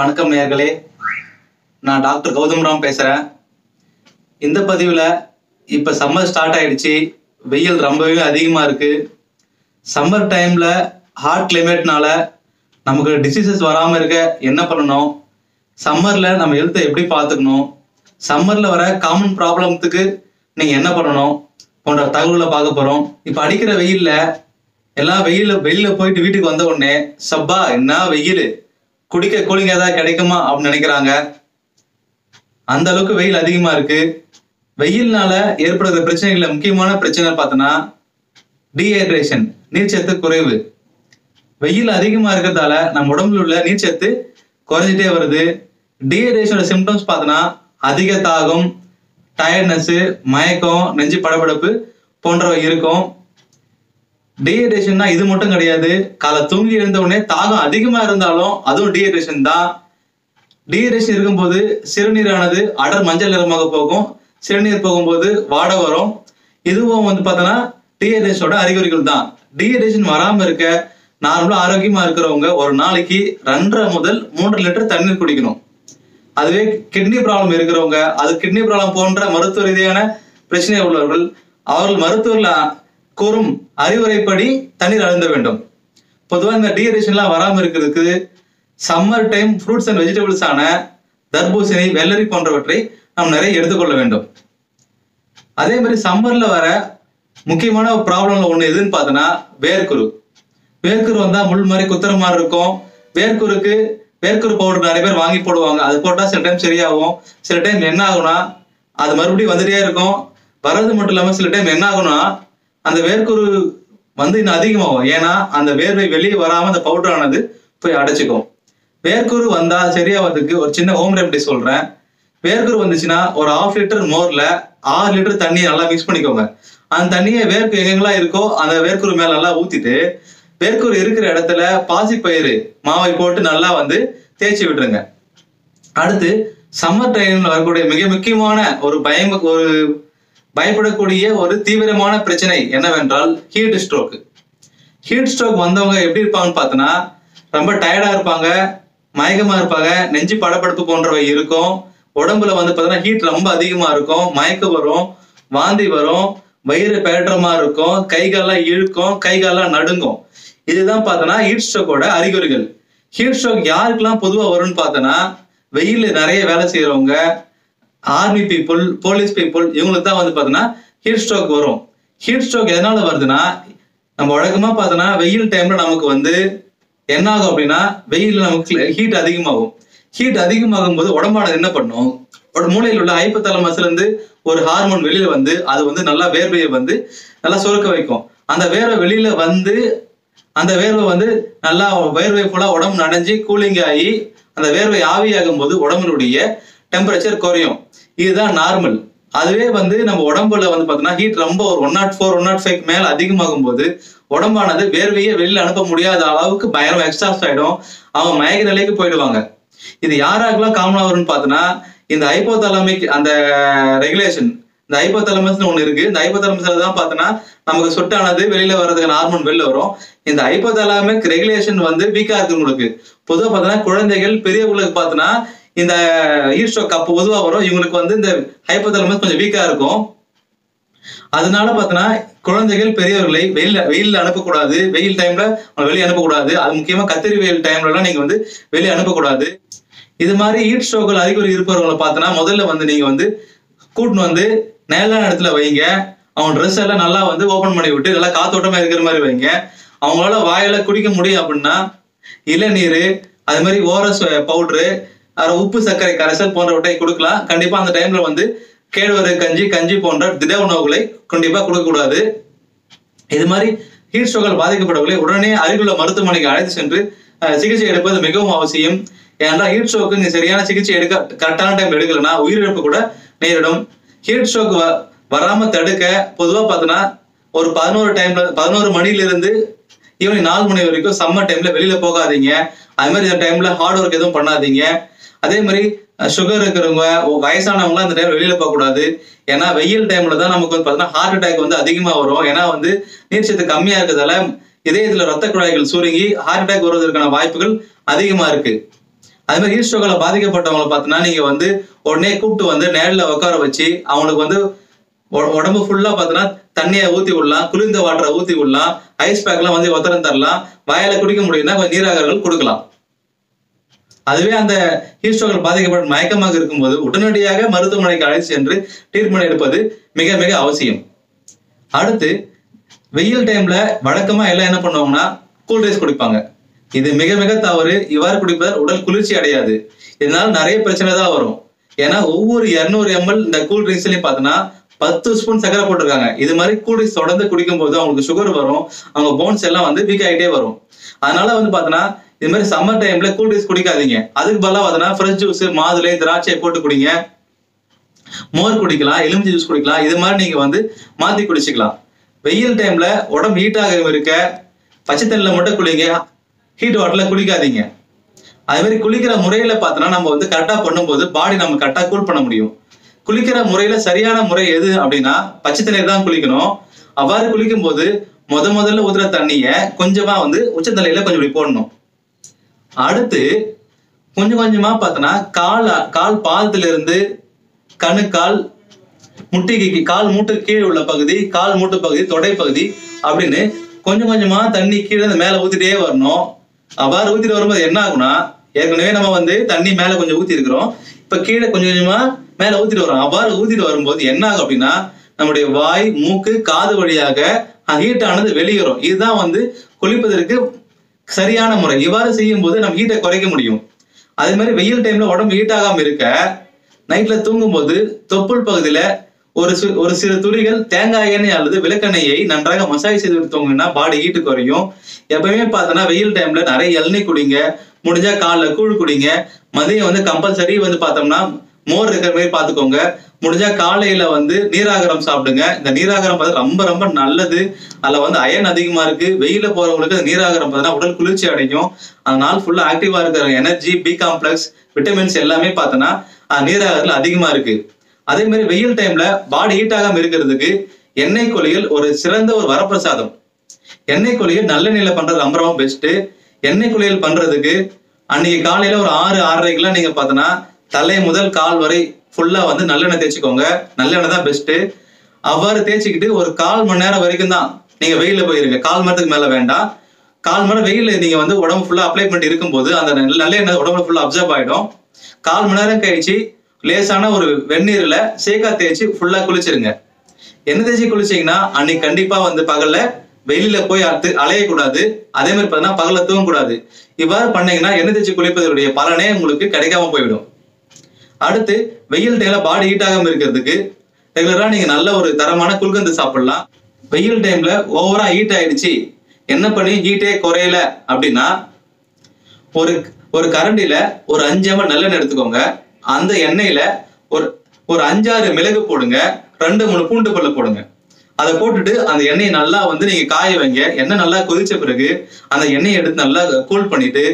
வணக்கம் நேர்களே நான் டாக்டர் கௌதம் ராம் பேசுகிறேன் இந்த பதிவில் இப்போ சம்மர் ஸ்டார்ட் ஆயிடுச்சு. வெயில் ரொம்பவே அதிகமாக இருக்குது சம்மர் டைமில் ஹாட் கிளைமேட்னால நமக்கு டிசீசஸ் வராமல் இருக்க என்ன பண்ணணும்? சம்மரில் நம்ம ஹெல்த்தை எப்படி பார்த்துக்கணும்? சம்மரில் வர காமன் ப்ராப்ளத்துக்கு நீங்கள் என்ன பண்ணணும்? போன்ற தகவல்களை பார்க்க போகிறோம் இப்போ அடிக்கிற வெயிலில் எல்லாம் வெயிலில் வெயிலில் போயிட்டு வீட்டுக்கு வந்த உடனே சப்பா என்ன வெயில்? குடிக்க கூலிங் ஏதாவது கிடைக்குமா அப்படின்னு நினைக்கிறாங்க. அந்த அளவுக்கு வெயில் அதிகமா இருக்கு. வெயில்னால ஏற்படுகிற பிரச்சனைகள்ல முக்கியமான பிரச்சனை பார்த்தோன்னா டீஹைட்ரேஷன் நீர்ச்சத்து குறைவு. வெயில் அதிகமா இருக்கிறதால நம்ம உடம்புல உள்ள நீர்ச்சத்து குறைஞ்சிட்டே வருது. டீஹைட்ரேஷனோட சிம்டம்ஸ் பார்த்தோன்னா அதிக தாகம் டயர்ட்னஸ் மயக்கம் நெஞ்சு படபடப்பு போன்றவை இருக்கும். டீஹைட்ரேஷன்னா இது மட்டும் கிடையாது. காலை தூங்கி எழுந்த உடனே தாகம் அதிகமா இருந்தாலும் அதுவும் டீஹைட்ரேஷன் தான். டீஹைட்ரேஷன் இருக்கும்போது சிறுநீரானது அடர் மஞ்சள் நிறமாக போகும். சிறுநீர் போகும்போது வாட வரும். இதுவும் வந்து பார்த்தோன்னா டீஹைட்ரேஷனோட அறிகுறிகள் தான். டீஹைட்ரேஷன் வராமல் இருக்க நார்மலாக ஆரோக்கியமாக இருக்கிறவங்க ஒரு நாளைக்கு ரெண்டரை முதல் மூன்று லிட்டர் தண்ணீர் குடிக்கணும். அதுவே கிட்னி ப்ராப்ளம் இருக்கிறவங்க அது கிட்னி ப்ராப்ளம் போன்ற மருத்துவ ரீதியான பிரச்சனை உள்ளவர்கள் அவர்கள் மருத்துவரில் கூறும் அறிவுரைப்படி தண்ணீர் அழுந்த வேண்டும். பொதுவாக இந்த டீஹைட்ரேஷன்லாம் வராமல் இருக்கிறதுக்கு summer time fruits and vegetables ஆன தர்பூசணி வெள்ளரி போன்றவற்றை நாம் நிறைய எடுத்துக்கொள்ள வேண்டும். அதே மாதிரி சம்மரில் வர முக்கியமான ப்ராப்ளம்ல ஒன்று எதுன்னு பார்த்தோன்னா வேர்க்குரு. வேர்க்குரு வந்தால் முள் மாதிரி குத்துற மாதிரி இருக்கும். வேர்க்குருக்கு வேர்க்குரு பவுடர் நிறைய பேர் வாங்கி போடுவாங்க. அது போட்டால் சில டைம் சரியாகும். சில டைம் என்ன ஆகும்னா அது மறுபடியும் வந்துட்டே இருக்கும். வர்றது மட்டும் இல்லாமல் சில டைம் என்ன ஆகும்னா அந்த வேர்க்குரு வந்து இன்னும் அதிகமாகும். ஏன்னா அந்த வேர்வை வெளியே வராம அந்த பவுடரானது போய் அடைச்சிக்கும். வேர்க்குரு வந்தா சரியாவதுக்கு ஒரு சின்ன ஹோம் ரெமெடி சொல்றேன். வேர்க்குரு வந்துச்சுன்னா ஒரு ஆஃப் லிட்டர் மோர்ல ஆறு லிட்டர் தண்ணியை நல்லா மிக்ஸ் பண்ணிக்கோங்க. அந்த தண்ணியை வேர்க்கு எங்கெங்கெல்லாம் இருக்கோ அந்த வேர்க்குரு மேல நல்லா ஊத்திட்டு வேர்க்குரு இருக்கிற இடத்துல பாசிப்பயிறு மாவை போட்டு நல்லா வந்து தேய்ச்சி விட்டுருங்க. அடுத்து சம்மர் டைம்ல வரக்கூடிய மிக முக்கியமான ஒரு பயம் ஒரு பயப்படக்கூடிய ஒரு தீவிரமான பிரச்சனை என்னவென்றால் ஹீட் ஸ்ட்ரோக்கு ஹீட் ஸ்ட்ரோக் வந்தவங்க எப்படி இருப்பாங்கன்னு பார்த்தோன்னா ரொம்ப டயர்டாக இருப்பாங்க மயக்கமாக இருப்பாங்க நெஞ்சு படபடப்பு போன்றவை இருக்கும். உடம்புல வந்து பார்த்தோன்னா ஹீட் ரொம்ப அதிகமாக இருக்கும். மயக்கம் வரும் வாந்தி வரும் வயிறு மாதிரி இருக்கும் கைகாலாம் இழுக்கும் கைகாலாம் நடுங்கும். இதுதான் பார்த்தோன்னா ஹீட் ஸ்ட்ரோக்கோட அறிகுறிகள். ஹீட் ஸ்ட்ரோக் யாருக்கெல்லாம் பொதுவாக வரும்னு பார்த்தோன்னா வெயில் நிறைய வேலை செய்கிறவங்க ஆர்மி பீப்புள் போலீஸ் பீப்புள் இவங்களுக்கு தான் வந்து பார்த்தோன்னா ஹீட் ஸ்ட்ரோக் வரும். ஹீட் ஸ்ட்ரோக் எதனால வருதுன்னா நம்ம வழக்கமாக பார்த்தோன்னா வெயில் டைம்ல நமக்கு வந்து என்ன ஆகும் அப்படின்னா வெயில் நமக்கு ஹீட் அதிகமாகும். ஹீட் அதிகமாகும் போது உடம்பானது என்ன பண்ணும்? ஒரு மூளையில் உள்ள ஹைப்பத்தலமஸ்ல இருந்து ஒரு ஹார்மோன் வெளியில வந்து அது வந்து நல்லா வேர்வையை வந்து நல்லா சுருக்க வைக்கும். அந்த வேர்வை வெளியில வந்து அந்த வேர்வை வந்து நல்லா வேர்வை ஃபுல்லா உடம்பு நனைஞ்சு கூலிங் ஆகி அந்த வேர்வை ஆவியாகும் போது உடம்புடைய டெம்பரேச்சர் குறையும். இதுதான் நார்மல் அதுவே வந்து நம்ம உடம்புல வந்து பார்த்தோன்னா ஹீட் ரொம்ப ஒரு one nought four one nought five மேல அதிகமாகும் போது உடம்பானது வேர்வையை வெளியில அனுப்ப முடியாத அளவுக்கு பயங்கரம் எக்ஸ்டாஸ்ட் ஆயிடும். அவங்க மயக்க நிலைக்கு போயிடுவாங்க. இது யாராக்கெல்லாம் காமனா வரும்னு பார்த்தோன்னா இந்த ஹைப்போதலமிக் அந்த ரெகுலேஷன் இந்த ஹைப்போதலமஸ்னு ஒன்று இருக்கு. இந்த ஹைப்போதலமஸ்ல தான் பார்த்தோன்னா நமக்கு சொட்டானது வெளியில வர்றதுக்கு ஹார்மோன் வெளில வரும். இந்த ஹைப்போதலாமிக் ரெகுலேஷன் வந்து வீக்கா இருக்கு உங்களுக்கு. பொதுவாக பார்த்தோன்னா குழந்தைகள் பெரியவங்களுக்கு பார்த்தோன்னா இந்த ஈஸ்டோக் அப்போ பொதுவாக வரும். இவங்களுக்கு வந்து இந்த ஹைப்போதலமஸ் கொஞ்சம் வீக்காக இருக்கும். அதனால பார்த்தோன்னா குழந்தைகள் பெரியவர்களை வெயில் வெயிலில் அனுப்பக்கூடாது. வெயில் டைம்ல வெளியே அனுப்பக்கூடாது. அது முக்கியமாக கத்திரி வெயில் டைம்லலாம் நீங்கள் வந்து வெளியே அனுப்பக்கூடாது. இது மாதிரி ஹீட் ஸ்ட்ரோக்கள் அறிகுறி இருப்பவர்களை பார்த்தோன்னா முதல்ல வந்து நீங்கள் வந்து கூட்டின்னு வந்து நேரான இடத்துல வைங்க. அவங்க ட்ரெஸ் எல்லாம் நல்லா வந்து ஓப்பன் பண்ணி விட்டு நல்லா காத்தோட்டமாக இருக்கிற மாதிரி வைங்க. அவங்களால வாயில குடிக்க முடியும் அப்படின்னா இளநீர் அது மாதிரி ஓரஸ் பவுட்ரு உப்பு சர்க்கரை கரைசல் போன்றவற்றை கொடுக்கலாம். கண்டிப்பா அந்த டைம்ல வந்து கேழ்வரகு கஞ்சி கஞ்சி போன்ற திட உணவுகளை கண்டிப்பா கொடுக்கக்கூடாது இது மாதிரி ஹீட் ஸ்ட்ரோக்கால் பாதிக்கப்படவில்லை உடனே அருகிலுள்ள மருத்துவமனைக்கு அழைத்து சென்று சிகிச்சை எடுப்பது மிகவும் அவசியம். ஏன்னா ஹீட் ஸ்ட்ரோக்கு நீ சரியான சிகிச்சை எடுக்க கரெக்டான டைம் எடுக்கலன்னா உயிரிழப்பு கூட நேரிடும். ஹீட் ஸ்ட்ரோக் வராம தடுக்க பொதுவா பார்த்தோன்னா ஒரு பதினோரு டைம்ல பதினோரு மணில இருந்து ஈவினிங் நாலு மணி வரைக்கும் சம்மர் டைம்ல வெளியில போகாதீங்க. அது மாதிரி இந்த டைம்ல ஹார்ட் ஒர்க் எதுவும் பண்ணாதீங்க. அதே மாதிரி சுகர் இருக்கிறவங்க வயசானவங்களாம் அந்த டைம் வெளியில போகக்கூடாது. ஏன்னா வெயில் டைம்ல தான் நமக்கு வந்து பார்த்தீங்கன்னா ஹார்ட் அட்டாக் வந்து அதிகமா வரும். ஏன்னா வந்து நீர்ச்சத்து கம்மியா இருக்கிறதால இதயத்துல ரத்த குழாய்கள் சுருங்கி ஹார்ட் அட்டாக் வருவதற்கான வாய்ப்புகள் அதிகமா இருக்கு. அதே மாதிரி ஹீட் ஸ்ட்ரோக்ல பாதிக்கப்பட்டவங்களை பார்த்தீங்கன்னா நீங்க வந்து உடனே கூப்பிட்டு வந்து நேரில் உட்கார வச்சு அவங்களுக்கு வந்து உடம்பு ஃபுல்லா பார்த்தீங்கன்னா தண்ணியை ஊத்தி விடலாம் குளிர்ந்த வாட்டரை ஊத்தி விடலாம் ஐஸ் பேக்லாம் வந்து ஒத்தரம் தரலாம் வயலை குடிக்க முடியும்னா கொஞ்சம் நீராகர்கள் கொடுக்கலாம். அதுவே அந்த ஹீஸ்ட்ரோக்கள் பாதிக்கப்பட்ட மயக்கமாக இருக்கும்போது உடனடியாக மருத்துவமனைக்கு அழைத்து சென்று ட்ரீட்மெண்ட் எடுப்பது மிக மிக அவசியம். அடுத்து வெயில் டைம்ல வழக்கமா எல்லாம் என்ன பண்ணுவாங்கன்னா கூல் ட்ரிங்க்ஸ் குடிப்பாங்க. இது மிக மிக தவறு. இவ்வாறு குடிப்பதால் உடல் குளிர்ச்சி அடையாது. இதனால நிறைய பிரச்சனை தான் வரும். ஏன்னா ஒவ்வொரு 200 எம்எல் இந்த கூல் ட்ரிங்க்ஸ்லயும் பார்த்தோன்னா பத்து ஸ்பூன் சக்கரை போட்டிருக்காங்க. இது மாதிரி கூல் ட்ரிங்க்ஸ் தொடர்ந்து குடிக்கும் போது அவங்களுக்கு சுகர் வரும். அவங்க போன்ஸ் எல்லாம் வந்து வீக் ஆகிட்டே வரும். அதனால வந்து பார்த்தோன்னா இது மாதிரி சம்மர் டைம்ல கூல் ட்ரிங்க்ஸ் குடிக்காதீங்க. அதுக்கு பதிலாக பார்த்தீங்கன்னா ஃப்ரெஷ் ஜூஸ் மாதுளை திராட்சை போட்டு குடிங்க. மோர் குடிக்கலாம் எலுமிச்சை ஜூஸ் குடிக்கலாம். இது மாதிரி நீங்க வந்து மாத்தி குடிச்சுக்கலாம். வெயில் டைம்ல உடம்பு ஹீட்டாக இருக்க பச்சை தண்ணில மட்டும் குளிங்க. ஹீட் வாட்டர்ல குளிக்காதீங்க. அதே மாதிரி குளிக்கிற முறையில பார்த்தோன்னா நம்ம வந்து கரெக்டா பண்ணும்போது பாடி நம்ம கரெக்டா கூல் பண்ண முடியும். குளிக்கிற முறையில சரியான முறை எது அப்படின்னா பச்சை தண்ணீர் தான் குளிக்கணும். அவ்வாறு குளிக்கும் போது முத முதல்ல ஊதுற தண்ணிய கொஞ்சமா வந்து உச்சத்தலையில கொஞ்சம் இப்படி போடணும். அடுத்து கொஞ்சம் கொஞ்சமா பார்த்தோன்னா கால் கால் பாதத்துல இருந்து கணுக்கால் முட்டிக்கு கால் மூட்டுக்கு கீழே உள்ள பகுதி கால் மூட்டு பகுதி தொடை பகுதி அப்படின்னு கொஞ்சம் கொஞ்சமா தண்ணி கீழே மேல ஊத்திட்டே வரணும். அவ்வாறு ஊத்திட்டு வரும்போது என்ன ஆகும்னா ஏற்கனவே நம்ம வந்து தண்ணி மேல கொஞ்சம் ஊத்தி இருக்கிறோம். இப்ப கீழே கொஞ்சம் கொஞ்சமா மேல ஊத்திட்டு வரோம் அவ்வாறு ஊத்திட்டு வரும்போது என்ன ஆகும் அப்படின்னா நம்முடைய வாய் மூக்கு காது வழியாக ஹீட்டானது வெளியேறும். இதுதான் வந்து குளிப்பதற்கு சரியான முறை. இவ்வாறு செய்யும் போது நம்ம ஹீட்டை குறைக்க முடியும். அதே மாதிரி வெயில் டைம்ல உடம்பு ஹீட் ஆகாம இருக்க நைட்ல தூங்கும்போது தொப்புள் பகுதியில ஒரு சி- ஒரு சிறு துளிகள் தேங்காய் எண்ணெய் அல்லது விளக்கெண்ணெயை நன்றாக மசாஜ் செய்து விட்டு தூங்குனா பாடி ஹீட்டு குறையும். எப்பவுமே பார்த்தோன்னா வெயில் டைம்ல நிறைய இளநீர் குடிங்க. முடிஞ்சா காலைல கூழ் குடிங்க. மதியம் வந்து கம்பல்சரி வந்து பார்த்தோம்னா மோர் இருக்கிற மாதிரி பார்த்துக்கோங்க. முடிஞ்சா காலையில வந்து நீராகரம் சாப்பிடுங்க. இந்த நீராகரம் பார்த்தா ரொம்ப ரொம்ப நல்லது. அதுல வந்து அயன் அதிகமா இருக்கு. வெயில போறவங்களுக்கு அந்த நீராகரம் பார்த்தா உடல் குளிர்ச்சி அடையும். அந்த நாள் ஃபுல்லா ஆக்டிவா இருக்கிற எனர்ஜி பி காம்ப்ளெக்ஸ் விட்டமின்ஸ் எல்லாமே பார்த்தோன்னா நீராகரத்துல அதிகமா இருக்கு. அதே மாதிரி வெயில் டைம்ல பாடி ஹீட் ஆகாம இருக்கிறதுக்கு எண்ணெய் கொலையில் ஒரு சிறந்த ஒரு வரப்பிரசாதம். எண்ணெய் குளியல் நல்லெண்ணெயில பண்றது ரொம்ப ரொம்ப பெஸ்ட் எண்ணெய் குளியல் பண்றதுக்கு அன்னைக்கு காலையில ஒரு ஆறு ஆறரைக்கெல்லாம் நீங்க பார்த்தோன்னா தலை முதல் கால் வரை ஃபுல்லா வந்து நல்லெண்ணெய் தேய்ச்சிக்கோங்க. நல்லெண்ணெய் தான் பெஸ்ட் அவ்வாறு தேய்ச்சிக்கிட்டு ஒரு கால் மணி நேரம் வரைக்கும் தான் நீங்க வெயில போயிருங்க. கால் மணி நேரத்துக்கு மேல வேண்டாம். கால் மணி நேரம் வெயில நீங்க வந்து உடம்பு ஃபுல்லா அப்ளை பண்ணிட்டு இருக்கும்போது அந்த நல்ல- நல்லெண்ணெய் உடம்புல ஃபுல்லா அப்சர்வ் ஆயிடும். கால் மணி நேரம் கழிச்சு லேசான ஒரு வெந்நீர்ல சேக்கா தேய்ச்சி ஃபுல்லா குளிச்சிருங்க. என்ன தேய்ச்சி குளிச்சீங்கன்னா அன்னைக்கு கண்டிப்பா வந்து பகல்ல வெளியில போய் அத்து அலையக்கூடாது. அதே மாதிரி பார்த்தீங்கன்னா பகல தூங்கக்கூடாது. இவ்வாறு பண்ணீங்கன்னா எண்ணெய் தேய்ச்சி குளிப்பதனுடைய பலனே உங்களுக்கு கிடைக்காம போயிடும் அடுத்து வெயில் டைம்ல பாடி ஹீட் ஆகாம இருக்கிறதுக்கு ரெகுலரா நீங்க நல்ல ஒரு தரமான குல்கந்து சாப்பிடலாம். வெயில் டைம்ல ஓவரா ஹீட் ஆயிடுச்சு. என்ன பண்ணி ஹீட்டே குறையல அப்படின்னா ஒரு ஒரு கரண்டில ஒரு அஞ்சு எம்எல் நல்லெண்ணெய் எடுத்துக்கோங்க. அந்த எண்ணெயில ஒரு ஒரு அஞ்சாறு மிளகு போடுங்க. ரெண்டு மூணு பூண்டு பல்லு போடுங்க. அதை போட்டுட்டு அந்த எண்ணெயை நல்லா வந்து நீங்க காய வைங்க. எண்ணெய் நல்லா கொதிச்ச பிறகு அந்த எண்ணெயை எடுத்து நல்லா கூல் பண்ணிட்டு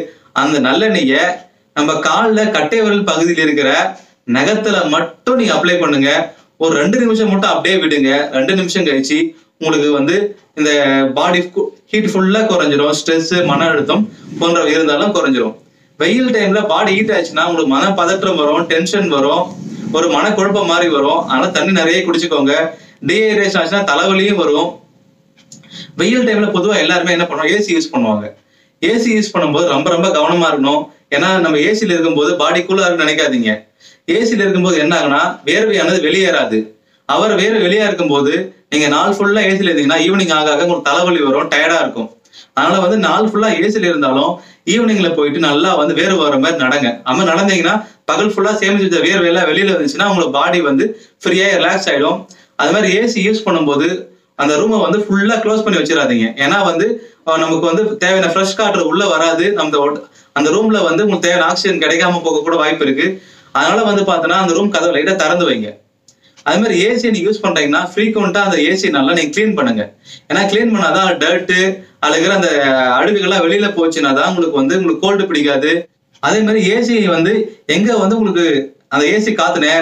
அந்த நல்லெண்ணெய நம்ம காலில் கட்டை விரல் பகுதியில் இருக்கிற நகத்துல மட்டும் நீங்க அப்ளை பண்ணுங்க. ஒரு ரெண்டு நிமிஷம் மட்டும் அப்படியே விடுங்க. ரெண்டு நிமிஷம் கழிச்சு உங்களுக்கு வந்து இந்த பாடி ஹீட் ஃபுல்லா குறைஞ்சிரும். ஸ்ட்ரெஸ் மன அழுத்தம் போன்றவை இருந்தாலும் குறைஞ்சிரும். வெயில் டைம்ல பாடி ஹீட் ஆச்சுன்னா உங்களுக்கு மன பதற்றம் வரும் டென்ஷன் வரும் ஒரு மனக்குழப்பம் மாதிரி வரும். ஆனா தண்ணி நிறைய குடிச்சுக்கோங்க. டீஹைட்ரேஷன் ஆச்சுன்னா தலைவலியும் வரும். வெயில் டைம்ல பொதுவா எல்லாருமே என்ன பண்ணுவாங்க? ஏசி யூஸ் பண்ணுவாங்க. ஏசி யூஸ் பண்ணும்போது ரொம்ப ரொம்ப கவனமா இருக்கணும். ஏன்னா நம்ம ஏசியில இருக்கும்போது பாடி கூலா நினைக்காதீங்க. ஏசியில இருக்கும்போது என்ன ஆகுனா வேர்வையானது வெளியேறாது. அவர் வேர்வை வெளியா இருக்கும்போது நீங்க நாள் ஃபுல்லா ஏசியில இருந்தீங்கன்னா ஈவினிங் ஆக ஆக உங்களுக்கு தலைவலி வரும் டயர்டா இருக்கும். அதனால வந்து நாள் ஃபுல்லா ஏசியில இருந்தாலும் ஈவினிங்ல போயிட்டு நல்லா வந்து வேர்வை வர மாதிரி நடங்க. நம்ம நடந்தீங்கன்னா பகல் ஃபுல்லா சேமிச்சு வச்ச வேர்வை எல்லாம் வெளியில வந்துச்சுன்னா உங்களுக்கு பாடி வந்து ஃப்ரீயா ரிலாக்ஸ் ஆயிடும். அது மாதிரி ஏசி யூஸ் பண்ணும்போது அந்த ரூமை வந்து ஃபுல்லா க்ளோஸ் பண்ணி வச்சிடாதீங்க. ஏன்னா வந்து நமக்கு வந்து தேவையான ஃப்ரெஷ் காற்று உள்ள வராது. நம்ம அந்த ரூம்ல வந்து உங்களுக்கு தேவையான ஆக்சிஜன் கிடைக்காம போக கூட வாய்ப்பு இருக்கு. அதனால வந்து பார்த்தோன்னா அந்த ரூம் கதவு லைட்டா திறந்து வைங்க. அது மாதிரி ஏசி நீங்க யூஸ் பண்றீங்கன்னா ஃப்ரீக்வெண்டா அந்த ஏசி நல்லா நீங்க க்ளீன் பண்ணுங்க. ஏன்னா க்ளீன் பண்ணாதான் டர்ட்டு அழுகிற அந்த அழுகுகள்லாம் வெளியில போச்சுன்னா தான் உங்களுக்கு வந்து உங்களுக்கு கோல்டு பிடிக்காது. அதே மாதிரி ஏசி வந்து எங்க வந்து உங்களுக்கு அந்த ஏசி காத்து நே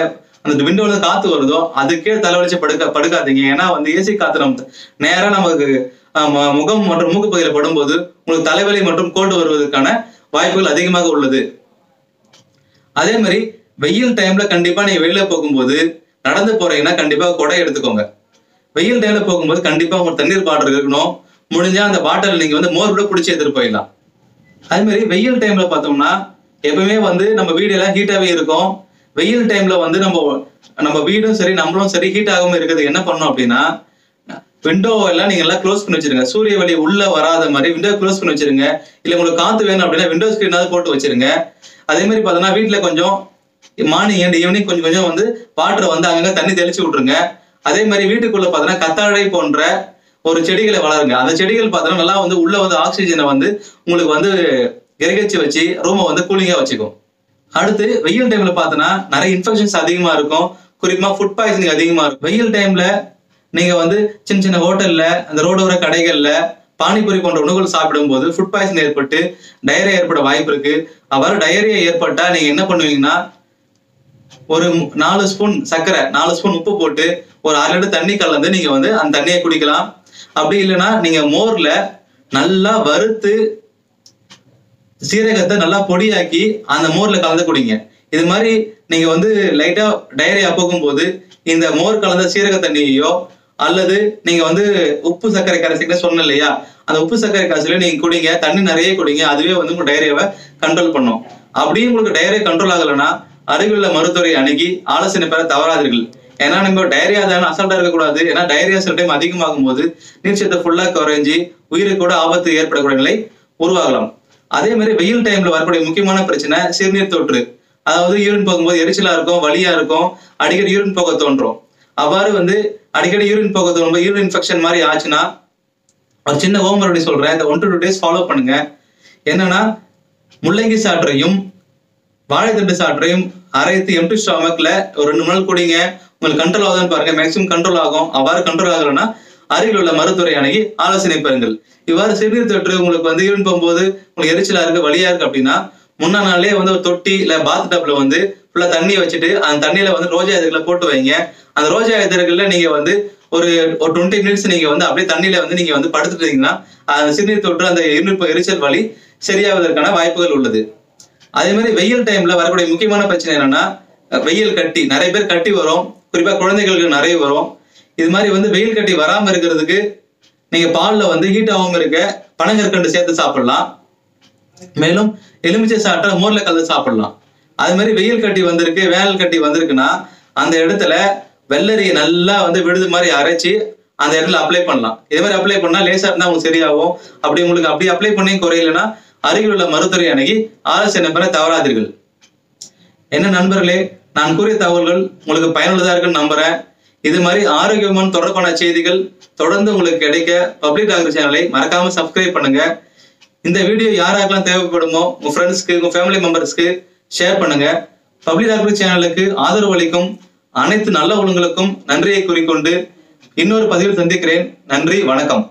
அந்த விண்டோல காத்து வருதோ அது கீழே தலைவலிச்சு படுக்க படுக்காதீங்க. ஏன்னா வந்து ஏசி காத்து நம்ம நேரா நமக்கு முகம் மற்றும் மூக்கு பகுதியில் படும்போது உங்களுக்கு தலைவலி மற்றும் கோல்டு வருவதற்கான வாய்ப்புகள் அதிகமாக உள்ளது. அதே மாதிரி வெயில் டைம்ல கண்டிப்பா நீங்க வெளியில போகும்போது நடந்து போறீங்கன்னா கண்டிப்பா குடை எடுத்துக்கோங்க. வெயில் டைம்ல போகும்போது கண்டிப்பா உங்களுக்கு தண்ணீர் பாட்டில் இருக்கணும். முடிஞ்சா அந்த பாட்டில் நீங்க வந்து மோர் கூட பிடிச்சி எடுத்துட்டு போயிடலாம். அதே மாதிரி வெயில் டைம்ல பார்த்தோம்னா எப்பவுமே வந்து நம்ம வீடு எல்லாம் ஹீட்டாவே இருக்கும். வெயில் டைம்ல வந்து நம்ம நம்ம வீடும் சரி நம்மளும் சரி ஹீட் ஆகாம இருக்கிறது என்ன பண்ணோம் அப்படின்னா விண்டோ எல்லாம் நீங்க எல்லாம் க்ளோஸ் பண்ணி வச்சிருங்க. சூரிய வழி உள்ள வராத மாதிரி விண்டோ க்ளோஸ் பண்ணி வச்சிருங்க. இல்ல உங்களுக்கு காத்து வேணும் அப்படின்னா விண்டோ ஸ்கிரீனாவது போட்டு வச்சிருங்க. அதே மாதிரி பார்த்தோம்னா வீட்டுல கொஞ்சம் மார்னிங் அண்ட் ஈவினிங் கொஞ்சம் கொஞ்சம் வந்து வாட்டரை வந்து அங்கங்க தண்ணி தெளிச்சு விட்டுருங்க. அதே மாதிரி வீட்டுக்குள்ள பார்த்தோன்னா கத்தாழை போன்ற ஒரு செடிகளை வளருங்க. அந்த செடிகள் பார்த்தோன்னா நல்லா வந்து உள்ள வந்து ஆக்சிஜனை வந்து உங்களுக்கு வந்து கிரகிச்சு வச்சு ரூமை வந்து கூலிங்கா வச்சுக்கும். அடுத்து வெயில் டைம்ல பார்த்தோன்னா நிறைய இன்ஃபெக்ஷன்ஸ் அதிகமா இருக்கும். குறிப்பா ஃபுட் பாய்சனிங் அதிகமா இருக்கும். வெயில் டைம்ல நீங்க வந்து சின்ன சின்ன ஹோட்டல்ல அந்த ரோடோர கடைகள்ல பானிபூரி போன்ற உணவுகள் சாப்பிடும்போது ஃபுட் பாய்சன் ஏற்பட்டு டயரியா ஏற்பட வாய்ப்பு இருக்கு. அவ்வாறு டயரியா ஏற்பட்டா நீங்க என்ன பண்ணுவீங்கன்னா ஒரு நாலு ஸ்பூன் சர்க்கரை நாலு ஸ்பூன் உப்பு போட்டு ஒரு அரை லிட்டர் தண்ணி கலந்து நீங்க வந்து அந்த தண்ணியை குடிக்கலாம். அப்படி இல்லைன்னா நீங்க மோர்ல நல்லா வறுத்து சீரகத்தை நல்லா பொடியாக்கி அந்த மோர்ல கலந்து குடிங்க. இது மாதிரி நீங்க வந்து லைட்டா டயரியா போகும்போது இந்த மோர் கலந்த சீரக தண்ணியையோ அல்லது நீங்க வந்து உப்பு சர்க்கரை கரைசிக்கிட்ட சொன்னேன் இல்லையா? அந்த உப்பு சர்க்கரை கரைசல நீங்க குடிங்க. தண்ணி நிறைய குடிங்க. அதுவே வந்து உங்க டயரியாவை கண்ட்ரோல் பண்ணும். அப்படியும் உங்களுக்கு டயரியா கண்ட்ரோல் ஆகலைன்னா அருகிலுள்ள மருத்துவரை அணுகி ஆலோசனை பெற தவறாதீர்கள். ஏன்னா நம்ம டயரியா தானே அசால்ட்டா இருக்கக்கூடாது. ஏன்னா டயரியா சில டைம் அதிகமாகும் போது நீர்ச்சத்தை ஃபுல்லா குறைஞ்சி உயிருக்கு கூட ஆபத்து ஏற்படக்கூடிய நிலை உருவாகலாம். அதே மாதிரி வெயில் டைம்ல வரக்கூடிய முக்கியமான பிரச்சனை சிறுநீர் தொற்று. அதாவது யூரின் போகும்போது எரிச்சலா இருக்கும் வலியா இருக்கும் அடிக்கடி யூரின் போக தோன்றும். அவ்வாறு வந்து அடிக்கடி யூரின் போக தோன்றும் யூரின் இன்ஃபெக்ஷன் மாதிரி ஆச்சுன்னா ஒரு சின்ன ஹோம் ரெமடி சொல்றேன். இந்த one to two days follow பண்ணுங்க. என்னன்னா முள்ளங்கி சாற்றையும் வாழைத்தண்டு சாற்றையும் அரைத்து எம்டி ஸ்டாமக்ல ஒரு ரெண்டு நாள் குடிங்க. உங்களுக்கு கண்ட்ரோல் ஆகுதான்னு பாருங்க. மேக்ஸிமம் கண்ட்ரோல் ஆகும். அவ்வாறு கண்ட்ரோல் ஆகலைன்னா அருகில் உள்ள மருத்துவரை அணுகி ஆலோசனை பெறுங்கள். இவ்வாறு சிறுநீர் தொற்று உங்களுக்கு வந்து யூரின் போது உங்களுக்கு எரிச்சலா இருக்கு வழியா இருக்கு அப்படின்னா முன்னா நாளே வந்து ஒரு தொட்டி இல்ல பாத் டப்ல வந்து ஃபுல்லா தண்ணியை வச்சுட்டு அந்த தண்ணியில வந்து ரோஜா இதழ்களை போட்டு வைங்க. அந்த ரோஜா இதழ்கள்ல நீங்க வந்து ஒரு ஒரு டுவெண்ட்டி மினிட்ஸ் நீங்க வந்து அப்படியே தண்ணியில வந்து நீங்க வந்து படுத்துட்டீங்கன்னா அந்த சிறுநீர் தொற்று அந்த இருநூறு எரிச்சல் வலி சரியாவதற்கான வாய்ப்புகள் உள்ளது. அதே மாதிரி வெயில் டைம்ல வரக்கூடிய முக்கியமான பிரச்சனை என்னன்னா வெயில் கட்டி நிறைய பேர் கட்டி வரும். குறிப்பா குழந்தைகளுக்கு நிறைய வரும். இது மாதிரி வந்து வெயில் கட்டி வராம இருக்கிறதுக்கு நீங்க பால்ல வந்து ஹீட் இருக்க பனங்கற்கண்டு சேர்த்து சாப்பிடலாம். மேலும் எலுமிச்சை சாப்பிட்டா மோர்ல கலந்து சாப்பிடலாம். அது மாதிரி வெயில் கட்டி வந்திருக்கு வேனல் கட்டி வந்திருக்குன்னா அந்த இடத்துல வெள்ளரியை நல்லா வந்து விடுது மாதிரி அரைச்சி அந்த இடத்துல அப்ளை பண்ணலாம். இது மாதிரி அப்ளை பண்ணா லேசா இருந்தா உங்களுக்கு சரியாகும். அப்படி உங்களுக்கு அப்படி அப்ளை பண்ணி குறையலன்னா அருகில் உள்ள மருத்துவரை அணுகி ஆலோசனை பெற தவறாதீர்கள். என்ன நண்பர்களே நான் கூறிய தகவல்கள் உங்களுக்கு பயனுள்ளதா இருக்குன்னு நம்புறேன். இது மாதிரி ஆரோக்கியமான தொடர்பான செய்திகள் தொடர்ந்து உங்களுக்கு கிடைக்க பப்ளிக் டாக்டர் சேனலை மறக்காம சப்ஸ்கிரைப் பண்ணுங்க. இந்த வீடியோ யாராருக்கெல்லாம் தேவைப்படுமோ உங்க ஃப்ரெண்ட்ஸ்க்கு உங்க ஃபேமிலி மெம்பர்ஸ்க்கு ஷேர் பண்ணுங்க. பப்ளிக் டாக்டர் சேனலுக்கு ஆதரவு அளிக்கும் அனைத்து நல்ல உள்ளங்களுக்கும் நன்றியை கூறிக்கொண்டு இன்னொரு பதிவில் சந்திக்கிறேன். நன்றி வணக்கம்.